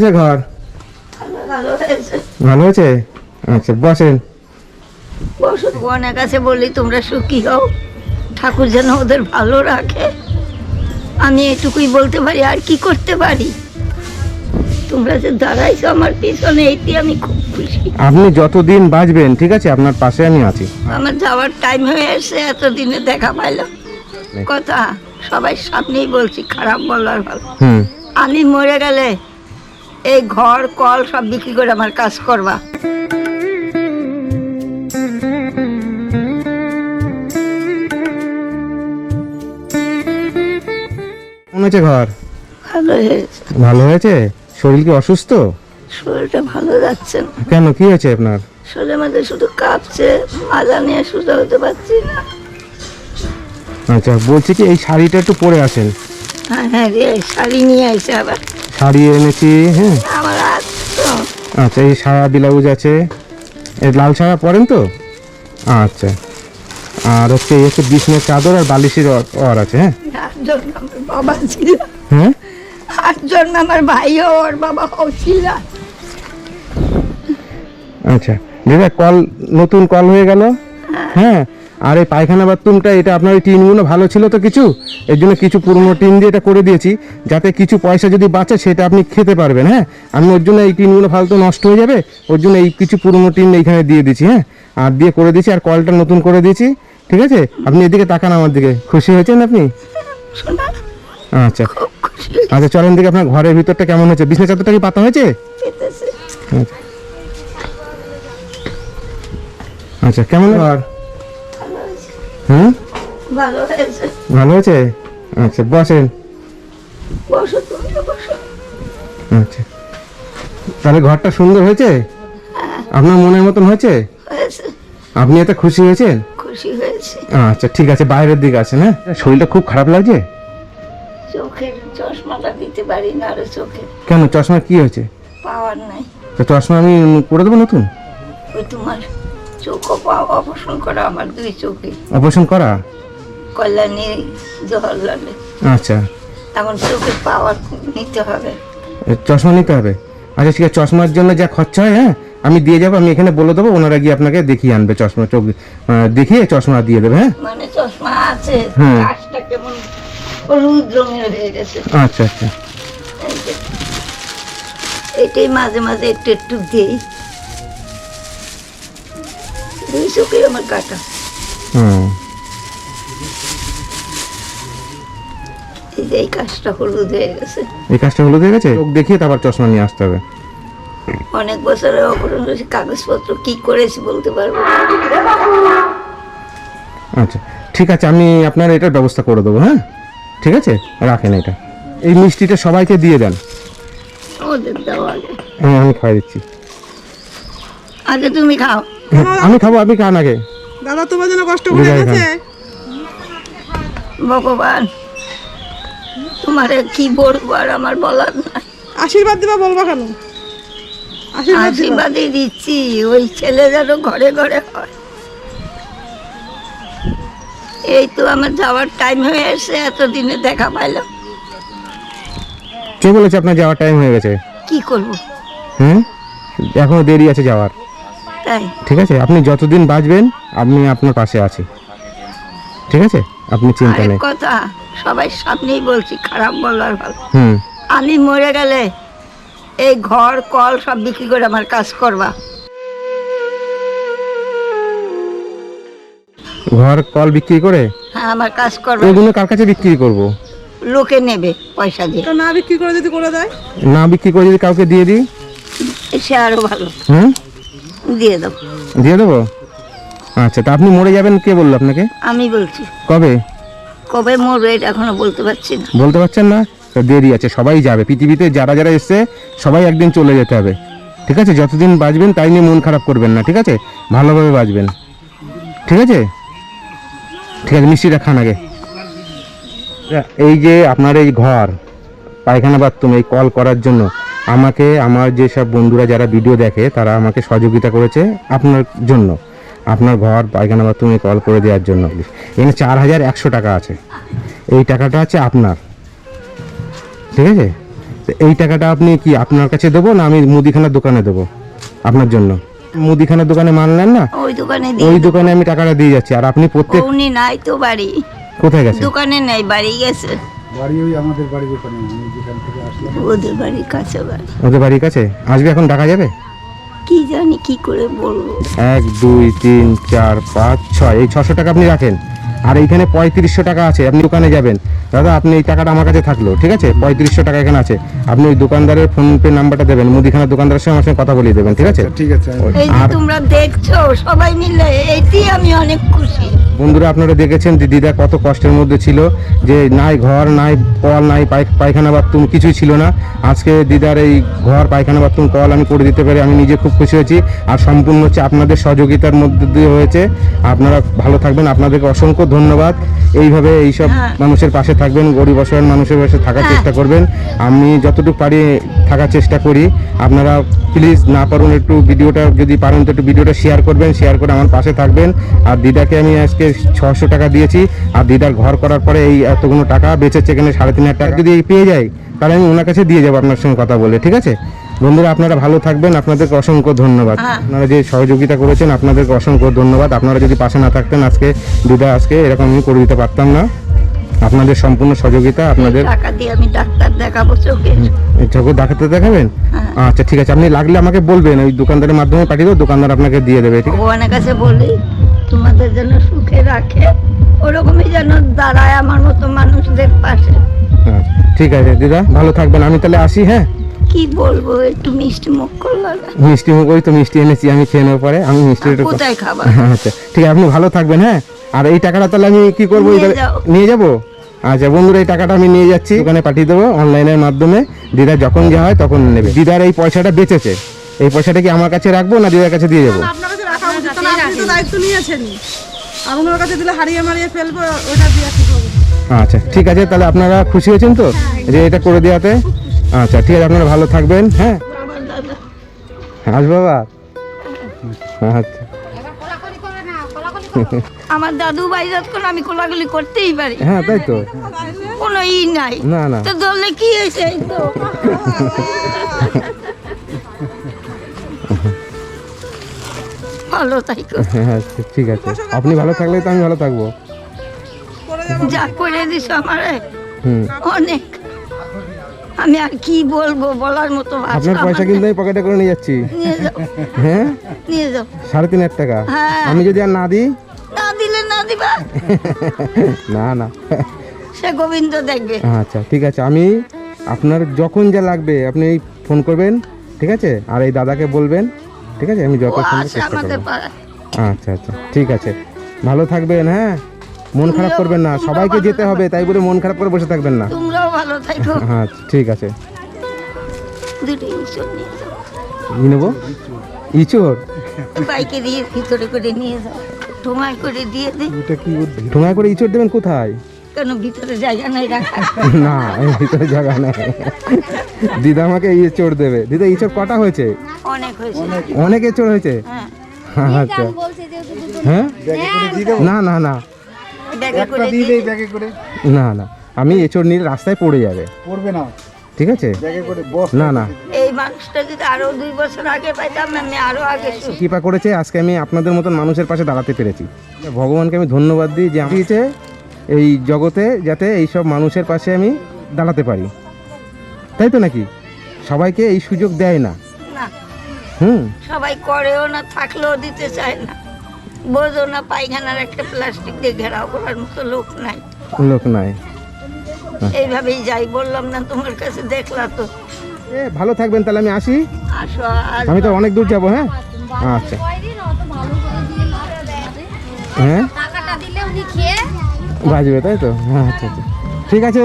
হয়েছে ঘর? ভালো হয়েছে? আচ্ছা বসেন। বসো ভগবানের কাছে বলি তোমরা সুখী হও। ঠাকুর যেন ওদের ভালো রাখে। আমি এটুকুই বলতে পারি আর কি করতে পারি? তোমরা যে দাঁড়াইছো আমার পিছনে এইটি আমি খুব খুশি। আপনি যতদিন বাঁচবেন ঠিক আছে? আপনার পাশে আমি আছি। আমার যাওয়ার টাইম হয়ে এসে এতদিনে দেখা পাইলাম। কথা সবাই সামনেই বলছি খারাপ বলার ভালো। আমি মরে গেলে এই ঘর কল সব বিক্রি করে আমার কাজ করবা। কেমন হয়েছে ঘর? ভালো হয়েছে। ভালো হয়েছে? শরীর কি অসুস্থ? শরীরটা ভালো যাচ্ছে না। কেন কি হয়েছে আপনার? শরীরের মধ্যে শুধু কাঁপছে মাজা নিয়ে সোজা হতে পারছি না। আচ্ছা বলছি কি এই শাড়িটা একটু পরে আসেন। হ্যাঁ হ্যাঁ রে শাড়ি নিয়ে আসে আবার। শাড়ি এনেছি হ্যাঁ। আচ্ছা এই সায়া ব্লাউজ আছে। এই লাল সায়া পরেন তো? আচ্ছা। আর হচ্ছে এই হচ্ছে বিছনের চাদর আর বালিশের অর- অর আছে হ্যাঁ? বাবা ছিল। হ্যাঁ? আটজন আমার ভাইও ওর বাবা ছিল আচ্ছা। দিদা কল নতুন কল হয়ে গেল? হ্যাঁ? আর এই পায়খানা বাথরুমটা এটা আপনার ওই টিনগুলো ভালো ছিল তো কিছু? এর জন্য কিছু পুরনো টিন দিয়ে এটা করে দিয়েছি যাতে কিছু পয়সা যদি বাঁচে সেটা আপনি খেতে পারবেন হ্যাঁ? আমি ওর জন্য এই টিনগুলো ফালতু নষ্ট হয়ে যাবে ওর জন্য এই কিছু পুরনো টিন এইখানে দিয়ে দিয়েছি হ্যাঁ? আর দিয়ে করে দিয়েছি আর কলটা নতুন করে দিয়েছি ঠিক আছে? আপনি এদিকে তাকান আমার দিকে খুশি হয়েছেন আপনি? আচ্ছা। আচ্ছা চলেন দিকে আপনার ঘরের ভিতরটা কেমন হয়েছে। বিছনা চাদরটা কি পাতা হয়েছে? আচ্ছা কেমন? ঘর ভালো হুম? ভালো হয়েছে। ভালো হয়েছে? আচ্ছা বসেন বসো তুমি বসো। আচ্ছা। তাহলে ঘরটা সুন্দর হয়েছে? আপনার মনের মতন হয়েছে? আপনি এত খুশি হয়েছেন? খুশি হয়েছে। আচ্ছা ঠিক আছে বাইরের দিকে আছেন হ্যাঁ? শরীরটা খুব খারাপ লাগছে? চোখের চশমাটা দিতে পারি না আরও চোখে। কেন চশমা কি হয়েছে? পাওয়ার নাই। তো চশমা আমি করে দেবো নতুন? ওই তোমার পাওয়া অপারেশন করা আমার দুই চোখে। অপারেশন করা? কল্যাণী জওয়াহরলালে আচ্ছা। এখন চোখের পাওয়ার নিতে হবে। চশমা নিতে হবে? আচ্ছা ঠিক আছে চশমার জন্য যা খরচা হয় হ্যাঁ আমি দিয়ে যাব আমি এখানে বলে দেবো ওনারা গিয়ে আপনাকে দেখিয়ে আনবে চশমা চোখ দেখিয়ে চশমা দিয়ে দেবে হ্যাঁ? মানে চশমা আছে। কাজটা কেমন? হলুদ রঙের হয়ে গেছে। আচ্ছা আচ্ছা। এটাই মাঝে মাঝে একটু একটু দিই। দুই চোখে আমার কাটা। হুম। এই কাজটা হলুদ হয়ে গেছে। এই কাজটা হলুদ হয়ে গেছে? চোখ দেখিয়ে তারপর চশমা নিয়ে আসতে হবে। অনেক বছরের অপারেশন কাগজপত্র কি করেছি বলতে পারব আচ্ছা ঠিক আছে আমি আপনার এটার ব্যবস্থা করে দেবো হ্যাঁ? ঠিক আছে? রাখেন এটা। এই মিষ্টিটা সবাইকে দিয়ে দেন। ওদের দাও আগে। হ্যাঁ আমি খাই দিচ্ছি। আগে তুমি খাও। আমি খাব আপনি খান আগে। দাদা তোমার জন্য কষ্ট করে গেছে ভগবান তোমারে কি বলব আর আমার বলার নাই। আশীর্বাদ দিবা বলবা কেন? আশীর্বাদ আশীর্বাদই দিচ্ছি ওই ছেলে যেন ঘরে ঘরে হয়। এই তো আমার যাওয়ার টাইম হয়ে এসে এতদিনে দেখা পাইলাম। কে বলেছে আপনার যাওয়ার টাইম হয়ে গেছে? কি করব? হুম? এখনও দেরি আছে যাওয়ার। তাই? ঠিক আছে আপনি যতদিন বাঁচবেন আমি আপনার পাশে আছি। ঠিক আছে? আপনি চিন্তা নেই। কথা সবাই সামনেই বলছি খারাপ বলার ভালো। হুম। আমি মরে গেলে এই ঘর কল সব বিক্রি করে আমার কাজ করবা। ঘর কল বিক্রি করে? হ্যাঁ আমার কাজ করবা। ওইগুলো কার কাছে বিক্রি করব? লোকে নেবে পয়সা দিয়ে। এটা না বিক্রি করে যদি করে দেয়? না বিক্রি করে যদি কাউকে দিয়ে দিই? সে আরও ভালো। হুম? দিয়ে দাও দিয়ে দেবো? আচ্ছা তা আপনি মরে যাবেন কে বলল আপনাকে? আমি বলছি। কবে? কবে মরবে এটা এখনও বলতে পারছি না। বলতে পারছেন না? তো দেরি আছে সবাই যাবে। পৃথিবীতে যারা যারা এসছে সবাই একদিন চলে যেতে হবে। ঠিক আছে? যতদিন বাঁচবেন তাই নিয়ে মন খারাপ করবেন না ঠিক আছে? ভালোভাবে বাঁচবেন। ঠিক আছে? ঠিক আছে মিষ্টিটা খান আগে। এই যে আপনার এই ঘর পায়খানা বাথরুম এই কল করার জন্য আমাকে আমার যেসব বন্ধুরা যারা ভিডিও দেখে তারা আমাকে সহযোগিতা করেছে আপনার জন্য। আপনার ঘর পায়খানা বাথরুমে কল করে দেওয়ার জন্য। এখানে চার হাজার একশো টাকা আছে। এই টাকাটা আছে আপনার। ঠিক আছে? এই টাকাটা আপনি কি আপনার কাছে দেবো না আমি মুদিখানার দোকানে দেবো আপনার জন্য? মুদিখানার দোকানে মাল নেন না? ওই দোকানে ওই দোকানে আমি টাকাটা দিয়ে যাচ্ছি। আর আপনি প্রত্যেক উনি নাই তো বাড়ি। কোথায় গেছে? দোকানে নেই বাড়ি গেছে। বাড়ি ওই আমাদের বাড়ির ওখানে আমি যেখান থেকে আসলাম। ওদের বাড়ির কাছে বাড়ি ওদের বাড়ির কাছে? আসবে এখন ডাকা যাবে? কি জানি কি করে বলব। এক দুই তিন চার পাঁচ ছয় এই ছশো টাকা আপনি রাখেন। আর এইখানে পঁয়ত্রিশশো টাকা আছে আপনি দোকানে যাবেন। দাদা আপনি এই টাকাটা আমার কাছে থাকল ঠিক আছে? পঁয়ত্রিশশো টাকা এখানে আছে। আপনি ওই দোকানদারের ফোন পে নাম্বারটা দেবেন মুদিখানা দোকানদারের সঙ্গে আমার সঙ্গে কথা বলিয়ে দেবেন ঠিক আছে? ঠিক আছে। তোমরা দেখছ সবাই মিলে এইটি আমি অনেক খুশি। বন্ধুরা আপনারা দেখেছেন যে দিদা কত কষ্টের মধ্যে ছিল যে নাই ঘর নাই কল নাই পায়খানা বাথরুম কিছুই ছিল না। আজকে দিদার এই ঘর পায়খানা বাথরুম কল আমি করে দিতে পারি আমি নিজে খুব খুশি হয়েছি। আর সম্পূর্ণ হচ্ছে আপনাদের সহযোগিতার মধ্যে দিয়ে হয়েছে। আপনারা ভালো থাকবেন। আপনাদেরকে অসংখ্য ধন্যবাদ। এইভাবে এইসব হ্যাঁ। মানুষের পাশে থাকবেন গরিব অসহায় মানুষের পাশে থাকার হ্যাঁ। চেষ্টা করবেন। আমি যতটুকু পারি থাকার চেষ্টা করি। আপনারা প্লিজ না পারুন একটু ভিডিওটা যদি পারেন তো একটু ভিডিওটা শেয়ার করবেন শেয়ার করে আমার পাশে থাকবেন। আর দিদাকে আমি আজকে ছশো টাকা দিয়েছি। আর দিদার ঘর করার পরে এই এতগুলো টাকা বেঁচেছে এখানে সাড়ে তিন হাজার টাকা। যদি এই পেয়ে যাই তাহলে আমি ওনার কাছে দিয়ে যাব আপনার সঙ্গে কথা বলে ঠিক আছে? বন্ধুরা আপনারা ভালো থাকবেন। আপনাদেরকে অসংখ্য ধন্যবাদ। হ্যাঁ। আপনারা যে সহযোগিতা করেছেন আপনাদেরকে অসংখ্য ধন্যবাদ। আপনারা যদি পাশে না থাকতেন আজকে দিদা আজকে এরকম আমি করে দিতে পারতাম না। আপনাদের সম্পূর্ণ সহযোগিতা আপনাদের টাকা দিয়ে আমি ডাক্তার দেখাবো চোখে। চোখে দেখাতে দেখাবেন? হ্যাঁ। আচ্ছা ঠিক আছে। আপনি লাগলে আমাকে বলবেন ওই দোকানদারের মাধ্যমে পাঠিয়ে দেবো দোকানদার আপনাকে দিয়ে দেবে ঠিক আছে? কাছে বলি তোমাদের যেন সুখে রাখে ওরকমই যেন দাঁড়ায় আমার মতো মানুষদের পাশে। হ্যাঁ, ঠিক আছে দিদা ভালো থাকবেন। আমি তাহলে আসি হ্যাঁ? কি বলব একটু মিষ্টি মুখ করল না মিষ্টি মুখ ওই তো মিষ্টি এনেছি আমি খেয়ে নেওয়ার পরে। আমি মিষ্টি কোথায় খাবার? আচ্ছা ঠিক আছে আপনি ভালো থাকবেন হ্যাঁ? আর এই টাকাটা তাহলে আমি কি করব? নিয়ে যাব? আচ্ছা বন্ধুরা এই টাকাটা আমি নিয়ে যাচ্ছি। ওখানে পাঠিয়ে দেবো। অনলাইনের মাধ্যমে দিদা যখন যা হয় তখন নেবে। দিদার এই পয়সাটা বেঁচেছে। এই পয়সাটা কি আমার কাছে রাখব না দিদার কাছে দিয়ে যাব আপনার কাছে রাখা উচিত। না আপনি তো দায়িত্ব নিয়েছেনই। আর ওনার কাছে দিলে হারিয়ে মারিয়ে ফেলব ওটা দিয়ে আচ্ছা ঠিক আছে তাহলে আপনারা খুশি হয়েছেন তো? যে এটা করে দেওয়াতে? আচ্ছা ঠিক আছে আপনারা ভালো থাকবেন হ্যাঁ? আসব বাবা আচ্ছা। আমার দাদু ভাই যতক্ষণ আমি কোলাগুলি করতেই পারি। হ্যাঁ তাই তো। কোনো ই নাই। না না। তো ধরলে কি হয়েছে? এই তো। ভালো থাকো হ্যাঁ আচ্ছা, ঠিক আছে। আপনি ভালো থাকলে তো আমি ভালো থাকব। করে যা করে দিস আমারে। হুম। অনেক। আমি আর কি বলব বলার মতো আপনার পয়সা কিন্তু আমি পকেটে করে নিয়ে যাচ্ছি। হ্যাঁ? নিয়ে যাও। সাড়ে তিন হাজার টাকা। হ্যাঁ। আমি যদি আর না দিই দিবা? না না। সে গোবিন্দ দেখবে। আচ্ছা ঠিক আছে। আমি আপনার যখন যা লাগবে আপনি ফোন করবেন ঠিক আছে? আর এই দাদাকে বলবেন ঠিক আছে? আমি যত চেষ্টা আচ্ছা আচ্ছা ঠিক আছে। ভালো থাকবেন হ্যাঁ? মন খারাপ করবেন না। সবাইকে যেতে হবে তাই বলে মন খারাপ করে বসে থাকবেন না। তোমরাও ভালো থাকো। হ্যাঁ ঠিক আছে। নিয়ে নেব? ইচোর বাইকে দিয়ে ভিতরে করে নিয়ে যাও। ঠোঙায় করে দিয়ে দিই এটা কি ঠোঙায় করে ইচোর দেবেন কোথায়? কেন ভিতরে জায়গা নাই রাখা? না এই ভিতরে জায়গা নেই। দিদা আমাকে ইচোর দেবে। দিদা ইচোর কটা হয়েছে? অনেক হয়েছে। অনেক। হয়েছে? হ্যাঁ। আচ্ছা। হ্যাঁ? ব্যাগে করে দিয়ে দেবো না না না। ব্যাগে একটা করে দিয়ে দিয়ে দেই ব্যাগে করে। না না। আমি এচোর নিলে রাস্তায় পড়ে যাবে। পড়বে না। ঠিক আছে? ব্যাগে করে বস। না না। এই মানুষটা যদি আরও দুই বছর আগে পাইতাম আমি আরও আগে কৃপা করেছে আজকে আমি আপনাদের মতন মানুষের পাশে দাঁড়াতে পেরেছি। ভগবানকে আমি ধন্যবাদ দিই যে আমি এই জগতে যাতে এইসব মানুষের পাশে আমি দাঁড়াতে পারি। তাই তো নাকি? সবাইকে এই সুযোগ দেয় না। না। হুম। সবাই করেও না থাকলেও দিতে চায় না। বোঝো না পায়খানার একটা প্লাস্টিক দিয়ে ঘেরাও করার মতো লোক নাই। লোক নাই। এইভাবেই যাই বললাম না তোমার কাছে দেখলা তো। এ ভালো থাকবেন তাহলে আমি আসি। আসো আর আমি তো অনেক দূর যাব হ্যাঁ? আচ্ছা। হ্যাঁ? টাকাটা দিলে উনি খেয়ে বাজবে তাই তো? হ্যাঁ আচ্ছা আচ্ছা। ঠিক আছে।